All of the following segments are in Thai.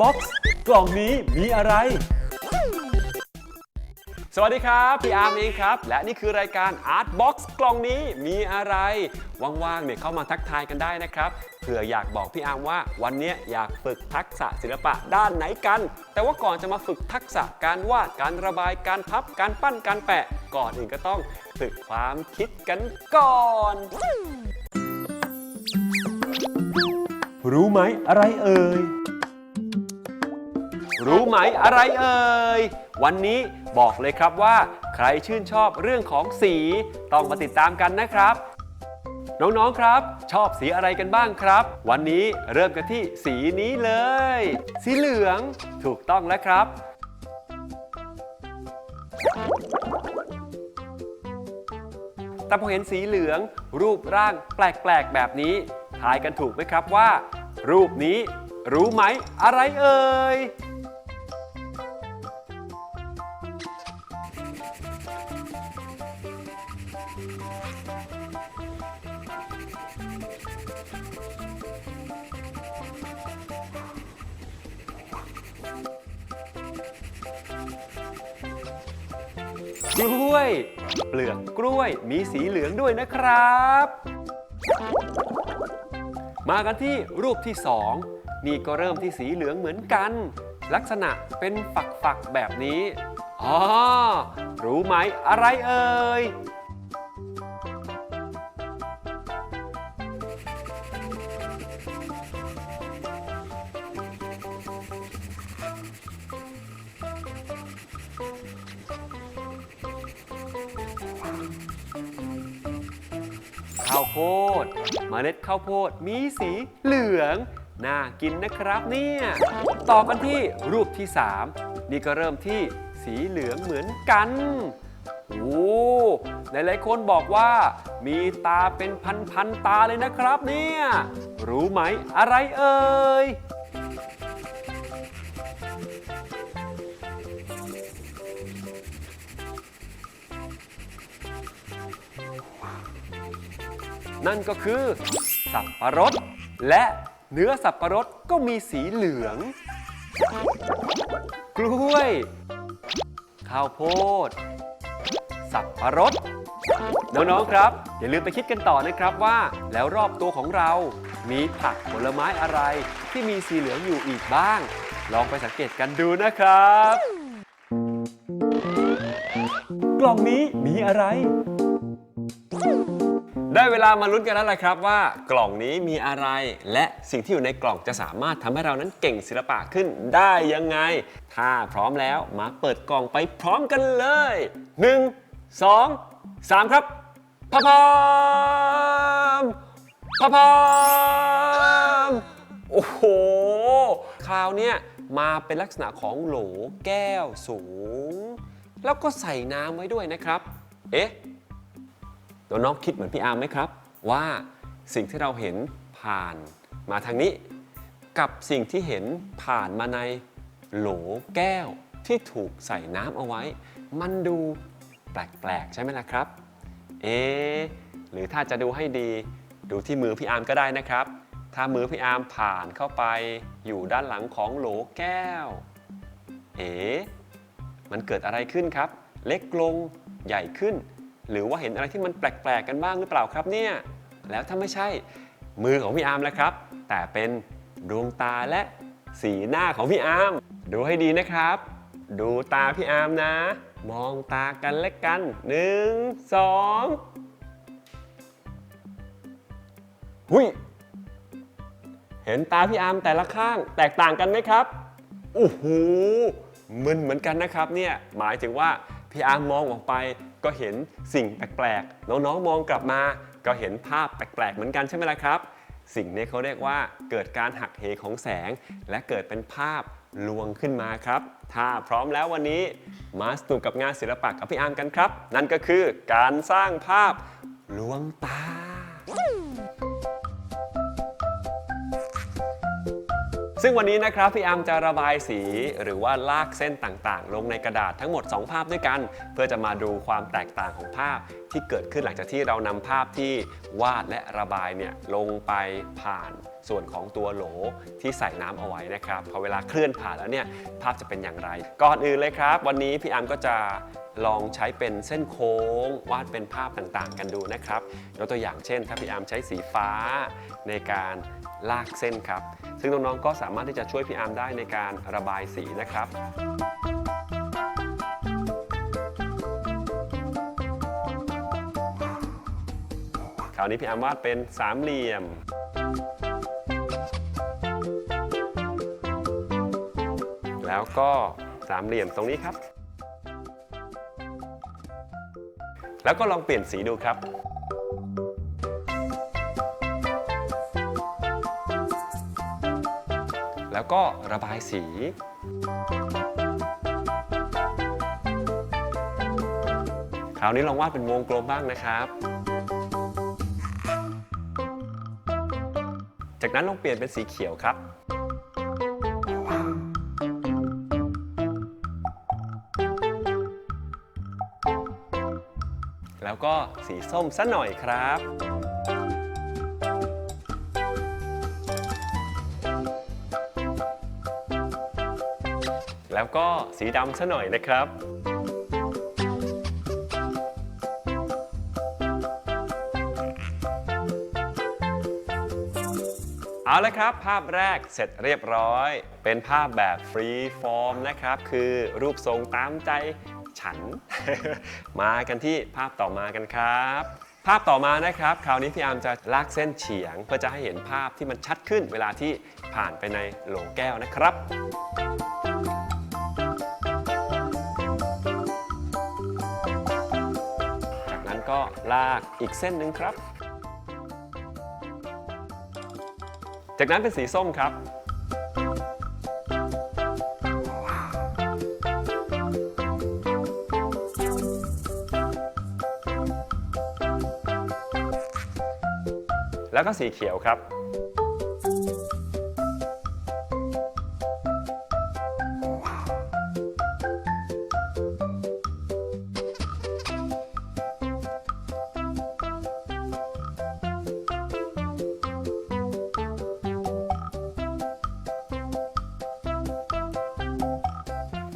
Box กล่องนี้มีอะไร สวัสดีครับพี่อาร์มเองครับ และนี่คือรายการ Art Box กล่องนี้มีอะไร ว่างๆเนี่ยเข้ามาทักทายกันได้นะครับเผื่ออยากบอกพี่อาร์มว่าวันเนี้ยอยากฝึกทักษะศิลปะด้านไหนกัน แต่ว่าก่อนจะมาฝึกทักษะการวาดการระบายการพับการปั้นการแปะก่อนอื่นก็ต้องฝึกความคิดกันก่อน รู้ไหมอะไรเอ่ย รู้ไหมอะไรเอ่ย วันนี้บอกเลยครับว่า ใครชื่นชอบเรื่องของสี ต้องมาติดตามกันนะครับ น้องๆครับ ชอบสีอะไรกันบ้างครับ วันนี้เริ่มกันที่สีนี้เลย สีเหลืองถูกต้องแล้วครับ แต่พอเห็นสีเหลือง รูปร่างแปลกๆ แบบนี้ทายกันถูกไหมครับว่า รูปนี้รู้ไหมอะไรเอ่ย กล้วย เปลือกกล้วยมีสีเหลืองด้วยนะครับ มากันที่รูปที่สองนี่ก็เริ่มที่สีเหลืองเหมือนกัน ลักษณะเป็นฝักๆแบบนี้ อ๋อ รู้ไหมอะไรเอ่ย ข้าวโพด เมล็ดข้าวโพดมีสีเหลือง น่ากินนะครับเนี่ย ต่อกันที่รูปที่ 3 นี่ก็เริ่มที่ สีเหลืองเหมือนกันโอ้หลายๆคนบอกว่า มีตาเป็นพันๆตาเลยนะครับเนี่ย รู้ไหมอะไรเอ่ยนั่นก็คือ สับปะรด และเนื้อสับปะรดก็มีสีเหลือง กล้วย ข้าวโพด สับปะรด น้อง ๆ ครับ อย่าลืมไปคิดกันต่อนะครับว่า แล้วรอบตัวของเรา มีผักผลไม้อะไร ที่มีสีเหลืองอยู่อีกบ้าง ลองไปสังเกตกันดูนะครับ กล่องนี้มีอะไร ได้เวลามาลุ้นกันแล้วล่ะครับว่ากล่องนี้มีอะไร และสิ่งที่อยู่ในกล่องจะสามารถทำให้เรานั้นเก่งศิลปะขึ้นได้ยังไง ถ้าพร้อมแล้วมาเปิดกล่องไปพร้อมกันเลย 1 2 3 ครับพะพอมพะพอมโอ้โห คราวเนี้ยมาเป็นลักษณะของโหลแก้วสูง แล้วก็ใส่น้ำไว้ด้วยนะครับ เอ๊ะ น้องคิดเหมือนพี่อาร์มไหมครับ ว่าสิ่งที่เราเห็นผ่านมาทางนี้ กับสิ่งที่เห็นผ่านมาในโหลแก้วที่ถูกใส่น้ำเอาไว้ มันดูแปลกๆใช่ไหมล่ะครับ เอ๊หรือถ้าจะดูให้ดี ดูที่มือพี่อาร์มก็ได้นะครับ ถ้ามือพี่อาร์มผ่านเข้าไปอยู่ด้านหลังของโหลแก้ว เอ๊ะมันเกิดอะไรขึ้นครับ เล็กลงใหญ่ขึ้น หรือว่าเห็นอะไรที่มันแปลกๆกันบ้างหรือเปล่าครับเนี่ย แล้วถ้าไม่ใช่มือของพี่อาร์มแล้วครับ แต่เป็นดวงตาและสีหน้าของพี่อาร์มดูให้ดีนะครับ ดูตาพี่อาร์มนะ มองตากันและกันหนึ่งสองหุยเห็นตาพี่อาร์มแต่ละข้างแตกต่างกันไหมครับโอ้โหมึนเหมือนกันนะครับเนี่ยหมายถึงว่าพี่อาร์มมองออกไป ก็เห็นสิ่งแปลกๆ น้องๆ มองกลับมา ก็เห็นภาพแปลกๆ เหมือนกันใช่ไหมล่ะครับ สิ่งนี้เขาเรียกว่าเกิดการหักเหของแสง และเกิดเป็นภาพลวงขึ้นมาครับ ถ้าพร้อมแล้ววันนี้มาสนุกกับงานศิลปะกับพี่อาร์มกันครับ นั่นก็คือการสร้างภาพลวงตา ซึ่งวันนี้นะครับพี่อาร์มจะระบายสีหรือว่าลากเส้นต่างๆ ลงในกระดาษทั้งหมด 2 ภาพด้วยกัน เพื่อจะมาดูความแตกต่างของภาพที่เกิดขึ้นหลังจากที่เรานำภาพที่วาดและระบายเนี่ยลงไปผ่าน ส่วนของตัวโหลที่ใส่น้ำเอาไว้นะครับพอเวลาเคลื่อนผ่านแล้วเนี่ยภาพจะเป็นอย่างไร ก่อนอื่นเลยครับ วันนี้พี่อาร์มก็จะลองใช้เป็นเส้นโค้ง วาดเป็นภาพต่างๆ กันดูนะครับยกตัวอย่างเช่น ถ้าพี่อาร์มใช้สีฟ้าในการลากเส้นครับ ซึ่งน้องๆก็สามารถที่จะช่วยพี่อาร์มได้ในการระบายสีนะครับคราวนี้พี่อาร์มวาดเป็นสามเหลี่ยม แล้วก็สามเหลี่ยมตรงนี้ครับ แล้วก็ลองเปลี่ยนสีดูครับแล้วก็ระบายสี คราวนี้ลองวาดเป็นวงกลมบ้างนะครับ จากนั้นลองเปลี่ยนเป็นสีเขียวครับ แล้วก็สีส้มสัหน่อยครับ แล้วก็สีดำซะหน่อยนะครับ เอาละครับ ภาพแรกเสร็จเรียบร้อย เป็นภาพแบบฟรีฟอร์มนะครับ คือรูปทรงตามใจัน มากันที่ภาพต่อมากันครับ ภาพต่อมานะครับ คราวนี้พี่อาร์มจะลากเส้นเฉียง เพื่อจะให้เห็นภาพที่มันชัดขึ้นเวลาที่ผ่านไปในโหลแก้วนะครับจากนั้นก็ลากอีกเส้นหนึ่งครับ จากนั้นเป็นสีส้มครับ แล้วก็สีเขียวครับ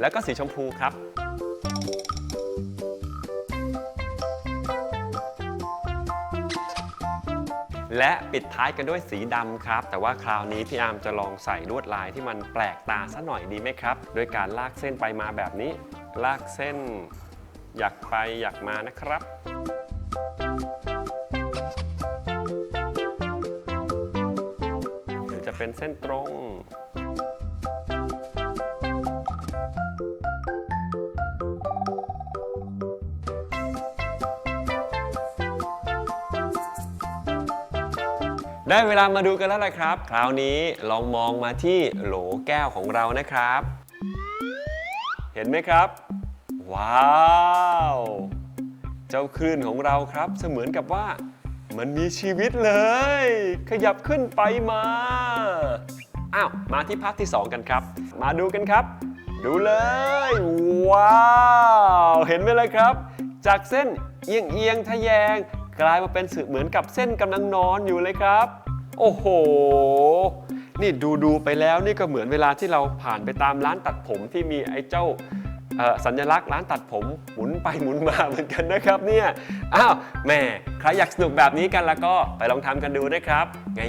แล้วก็สีชมพูครับ และปิดท้ายกันด้วยสีดำครับ แต่ว่าคราวนี้พี่อาร์มจะลองใส่ลวดลายที่มันแปลกตาซะหน่อยดีไหมครับ โดยการลากเส้นไปมาแบบนี้ ลากเส้น อยากไปอยากมานะครับหรือจะเป็นเส้นตรง ได้เวลามาดูกันแล้วล่ะครับ คราวนี้ลองมองมาที่โหลแก้วของเรานะครับ เห็นไหมครับ ว้าว เจ้าคลื่นของเราครับ เสมือนกับว่า มันมีชีวิตเลย ขยับขึ้นไปมา อ้าว มาที่ภาพที่ 2 กันครับ มาดูกันครับ ดูเลย ว้าว เห็นไหมเลยครับ จากเส้นเอียงเอียงทะแยงกลายมาเป็นสื่อเหมือนกับเส้นกำลังนอนอยู่เลยครับ โอ้โห นี่ดูดูๆไปแล้วนี่ก็เหมือนเวลาที่เราผ่านไปตามร้านตัดผมที่มีไอ้เจ้าสัญลักษณ์ร้านตัดผมหมุนไปหมุนมาเหมือนกันนะครับเนี่ย อ้าวแหม่ใครอยากสนุกแบบนี้กันแล้วก็ไปลองทำกันดูนะครับ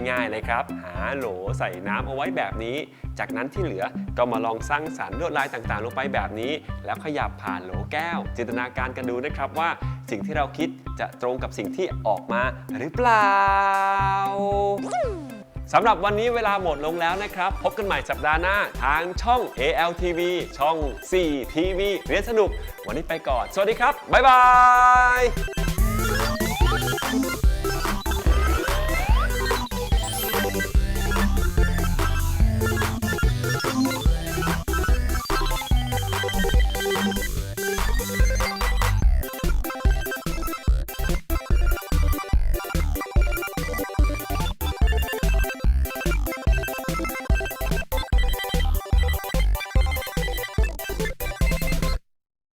ง่ายๆเลยครับ หาโหลใส่น้ำเอาไว้แบบนี้ จากนั้นที่เหลือก็มาลองสร้างสรรค์ลวดลายต่างๆ ลงไปแบบนี้ แล้วขยับผ่านโหลแก้ว จินตนาการกันดูนะครับว่า สิ่งที่เราคิดจะตรงกับสิ่งที่ออกมาหรือเปล่าสำหรับวันนี้เวลาหมดลงแล้วนะครับ พบกันใหม่สัปดาห์หน้า ทางช่อง ALTV ช่อง 4 TV เรียนสนุก วันนี้ไปก่อน สวัสดีครับ บ๊ายบาย